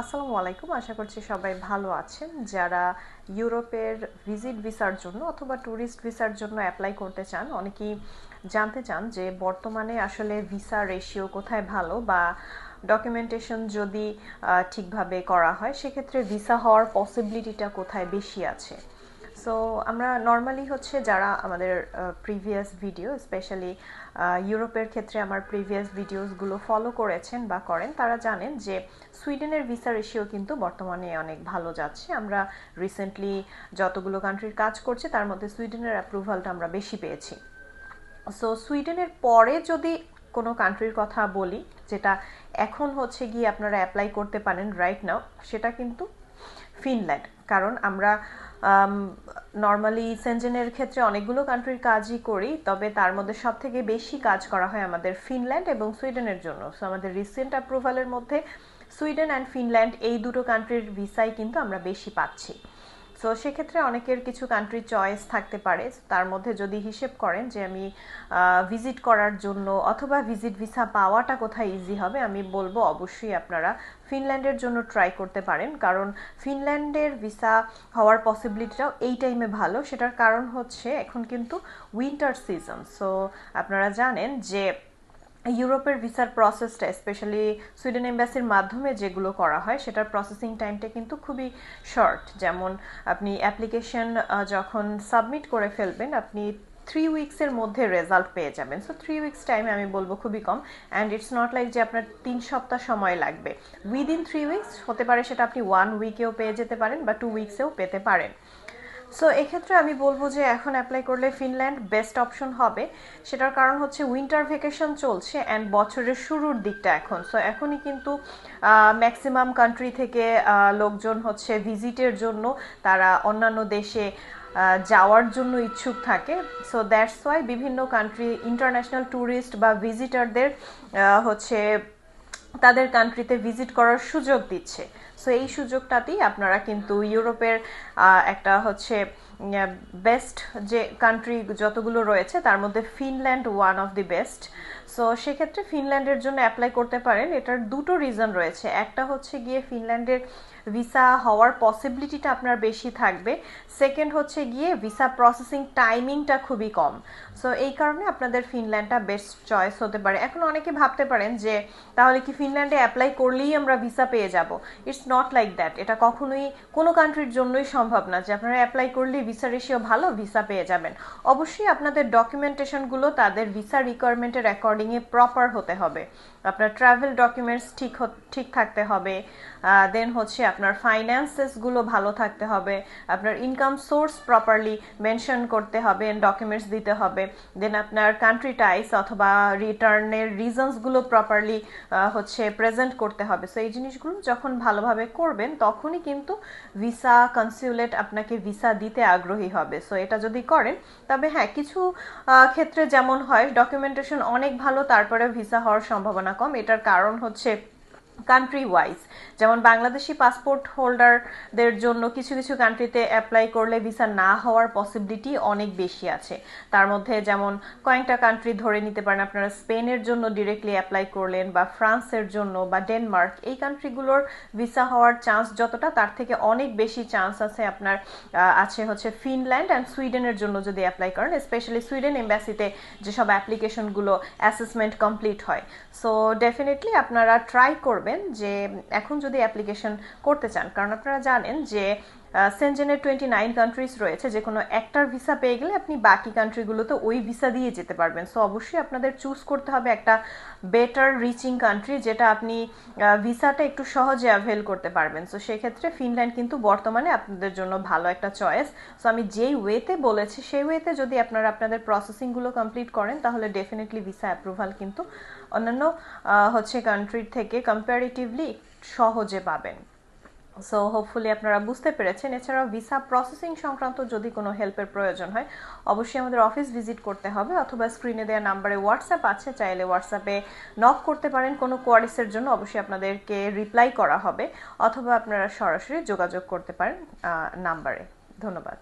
আসসালামু আলাইকুম। আশা করছি সবাই ভালো আছেন। যারা ইউরোপের ভিজিট ভিসার জন্য অথবা ট্যুরিস্ট ভিসার জন্য অ্যাপ্লাই করতে চান, অনেকেই জানতে চান যে বর্তমানে আসলে ভিসা রেশিও কোথায় ভালো বা ডকুমেন্টেশন যদি ঠিকভাবে করা হয়, সেক্ষেত্রে ভিসা হওয়ার পসিবিলিটিটা কোথায় বেশি আছে? সো আমরা নর্মালি হচ্ছে যারা আমাদের প্রিভিয়াস ভিডিও স্পেশালি ইউরোপের ক্ষেত্রে আমার প্রিভিয়াস ভিডিওসগুলো ফলো করেছেন বা করেন, তারা জানেন যে সুইডেনের ভিসা রেশিও কিন্তু বর্তমানে অনেক ভালো যাচ্ছে। আমরা রিসেন্টলি যতগুলো কান্ট্রির কাজ করছে, তার মধ্যে সুইডেনের অ্যাপ্রুভালটা আমরা বেশি পেয়েছি। সো সুইডেনের পরে যদি কোনো কান্ট্রির কথা বলি, যেটা এখন হচ্ছে গিয়ে আপনারা অ্যাপ্লাই করতে পারেন রাইট নাও সেটা কিন্তু ফিনল্যান্ড। কারণ আমরা নর্মালি সেনজেনের ক্ষেত্রে অনেকগুলো কান্ট্রির কাজই করি, তবে তার মধ্যে সব থেকে বেশি কাজ করা হয় আমাদের ফিনল্যান্ড এবং সুইডেনের জন্য। সো আমাদের রিসেন্ট অ্যাপ্রুভালের মধ্যে সুইডেন অ্যান্ড ফিনল্যান্ড এই দুটো কান্ট্রির ভিসাই কিন্তু আমরা বেশি পাচ্ছি। সো সেক্ষেত্রে অনেকের কিছু কান্ট্রি চয়েস থাকতে পারে। তার মধ্যে যদি হিসেব করেন যে আমি ভিজিট করার জন্য অথবা ভিজিট ভিসা পাওয়াটা কোথায় ইজি হবে, আমি বলব অবশ্যই আপনারা ফিনল্যান্ডের জন্য ট্রাই করতে পারেন। কারণ ফিনল্যান্ডের ভিসা হওয়ার পসিবিলিটিটাও এই টাইমে ভালো। সেটার কারণ হচ্ছে এখন কিন্তু উইন্টার সিজন সো আপনারা জানেন যে ইউরোপের ভিসার প্রসেসটা স্পেশালি সুইডেন এম্বাসির মাধ্যমে যেগুলো করা হয়, সেটার প্রসেসিং টাইমটা কিন্তু খুবই শর্ট যেমন আপনি অ্যাপ্লিকেশন যখন সাবমিট করে ফেলবেন, আপনি থ্রি উইক্সের মধ্যে রেজাল্ট পেয়ে যাবেন। সো থ্রি উইক্স টাইমে আমি বলব খুবই কম অ্যান্ড ইটস নট লাইক যে আপনার তিন সপ্তাহ সময় লাগবে। উইদিন থ্রি উইক্স হতে পারে সেটা আপনি ওয়ান উইকেও পেয়ে যেতে পারেন, বা টু উইক্সেও পেতে পারেন। সো এক্ষেত্রে আমি বলব যে এখন অ্যাপ্লাই করলে ফিনল্যান্ড বেস্ট অপশন হবে। সেটার কারণ হচ্ছে উইন্টার ভেকেশন চলছে অ্যান্ড বছরের শুরুর দিকটা এখন। সো এখনই কিন্তু ম্যাক্সিমাম কান্ট্রি থেকে লোকজন হচ্ছে ভিজিটের জন্য। তারা অন্যান্য দেশে যাওয়ার জন্য ইচ্ছুক থাকে। সো দ্যাটস ওয়াই বিভিন্ন কান্ট্রি ইন্টারন্যাশনাল ট্যুরিস্ট বা ভিজিটারদের হচ্ছে তাদের কান্ট্রিতে ভিজিট করার সুযোগ দিচ্ছে। সো এই সুযোগটাতেই আপনারা কিন্তু ইউরোপের একটা হচ্ছে বেস্ট যে কান্ট্রি যতগুলো রয়েছে, তার মধ্যে Finland one of the best so সেক্ষেত্রে ফিনল্যান্ডের জন্য অ্যাপ্লাই করতে পারেন। এটার দুটো রিজন রয়েছে। একটা হচ্ছে গিয়ে ফিনল্যান্ডের ভিসা হওয়ার পসিবিলিটিটা আপনার বেশি থাকবে। সেকেন্ড হচ্ছে গিয়ে ভিসা প্রসেসিং টাইমিংটা খুবই কম। সো এই কারণে আপনাদের ফিনল্যান্ডটা বেস্ট চয়েস হতে পারে। এখন অনেকে ভাবতে পারেন যে, তাহলে কি ফিনল্যান্ডে অ্যাপ্লাই করলেই আমরা ভিসা পেয়ে যাব? ইটস নট লাইক দ্যাট এটা কখনোই কোনো কান্ট্রির জন্যই সম্ভব না যে আপনারা অ্যাপ্লাই করলেই ভিসা রেশিও ভালো, ভিসা পেয়ে যাবেন। অবশ্যই আপনাদের ডকুমেন্টেশনগুলো তাদের ভিসা রিকোয়ারমেন্টের অ্যাকর্ডিংয়ে প্রপার হতে হবে। আপনার ট্রাভেল ডকুমেন্টস ঠিক ঠিক থাকতে হবে। দেন হচ্ছে আপনার ফাইন্যান্সেসগুলো ভালো থাকতে হবে, আপনার ইনকাম সোর্স প্রপারলি মেনশন করতে হবে ডকুমেন্টস দিতে হবে দেন আপনার কান্ট্রি টাইস অথবা রিটার্নের রিজনসগুলো প্রপারলি হচ্ছে প্রেজেন্ট করতে হবে। সো এই জিনিসগুলো যখন ভালোভাবে করবেন, তখনই কিন্তু ভিসা কনসিউলেট আপনাকে ভিসা দিতে আগ্রহী হবে। সো এটা যদি করেন, তবে হ্যাঁ কিছু ক্ষেত্রে যেমন হয় ডকুমেন্টেশন অনেক ভালো তারপরে ভিসা হওয়ার সম্ভাবনা কম। এটার কারণ হচ্ছে কান্ট্রি ওয়াইজ যেমন বাংলাদেশি পাসপোর্ট হোল্ডারদের জন্য কিছু কিছু কান্ট্রিতে অ্যাপ্লাই করলে ভিসা না হওয়ার পসিবিলিটি অনেক বেশি আছে। তার মধ্যে যেমন কয়েকটা কান্ট্রি ধরে নিতে পারেন, আপনারা স্পেনের জন্য ডিরেক্টলি অ্যাপ্লাই করলেন বা ফ্রান্সের জন্য বা ডেনমার্ক, এই কান্ট্রিগুলোর ভিসা হওয়ার চান্স যতটা, তার থেকে অনেক বেশি চান্স আছে আপনার আছে হচ্ছে ফিনল্যান্ড অ্যান্ড সুইডেনের জন্য যদি অ্যাপ্লাই করেন স্পেশালি সুইডেন এম্বাসিতে যেসব অ্যাপ্লিকেশনগুলো অ্যাসেসমেন্ট কমপ্লিট হয়। সো ডেফিনেটলি আপনারা ট্রাই করবেন। করবেন যে এখন যদি অ্যাপ্লিকেশন করতে চান কারণ আপনারা জানেন যে সেনজেনের টোয়েন্টি নাইন কান্ট্রিজ রয়েছে যে কোনো একটার ভিসা পেয়ে গেলে আপনি বাকি কান্ট্রিগুলোতে ওই ভিসা দিয়ে যেতে পারবেন। সো অবশ্যই আপনাদের চুজ করতে হবে একটা বেটার রিচিং কান্ট্রি যেটা আপনি ভিসাটা একটু সহজে অ্যাভেল করতে পারবেন। সো সেক্ষেত্রে ফিনল্যান্ড কিন্তু বর্তমানে আপনাদের জন্য ভালো একটা চয়েস সো আমি যেই ওয়েতে বলেছি, সেই ওয়েতে যদি আপনারা আপনাদের প্রসেসিংগুলো কমপ্লিট করেন, তাহলে ডেফিনেটলি ভিসা অ্যাপ্রুভাল কিন্তু অন্যান্য হচ্ছে কান্ট্রির থেকে কম্পারিটিভলি সহজে পাবেন। সো হোপফুলি আপনারা বুঝতে পেরেছেন। এছাড়াও ভিসা প্রসেসিং সংক্রান্ত যদি কোনো হেল্পের প্রয়োজন হয়, অবশ্যই আমাদের অফিস ভিজিট করতে হবে অথবা স্ক্রিনে দেওয়া নাম্বারে হোয়াটসঅ্যাপ আছে, চাইলে হোয়াটসঅ্যাপে নক করতে পারেন। কোনো কোয়ারিসের জন্য অবশ্যই আপনাদেরকে রিপ্লাই করা হবে, অথবা আপনারা সরাসরি যোগাযোগ করতে পারেন নাম্বারে ধন্যবাদ।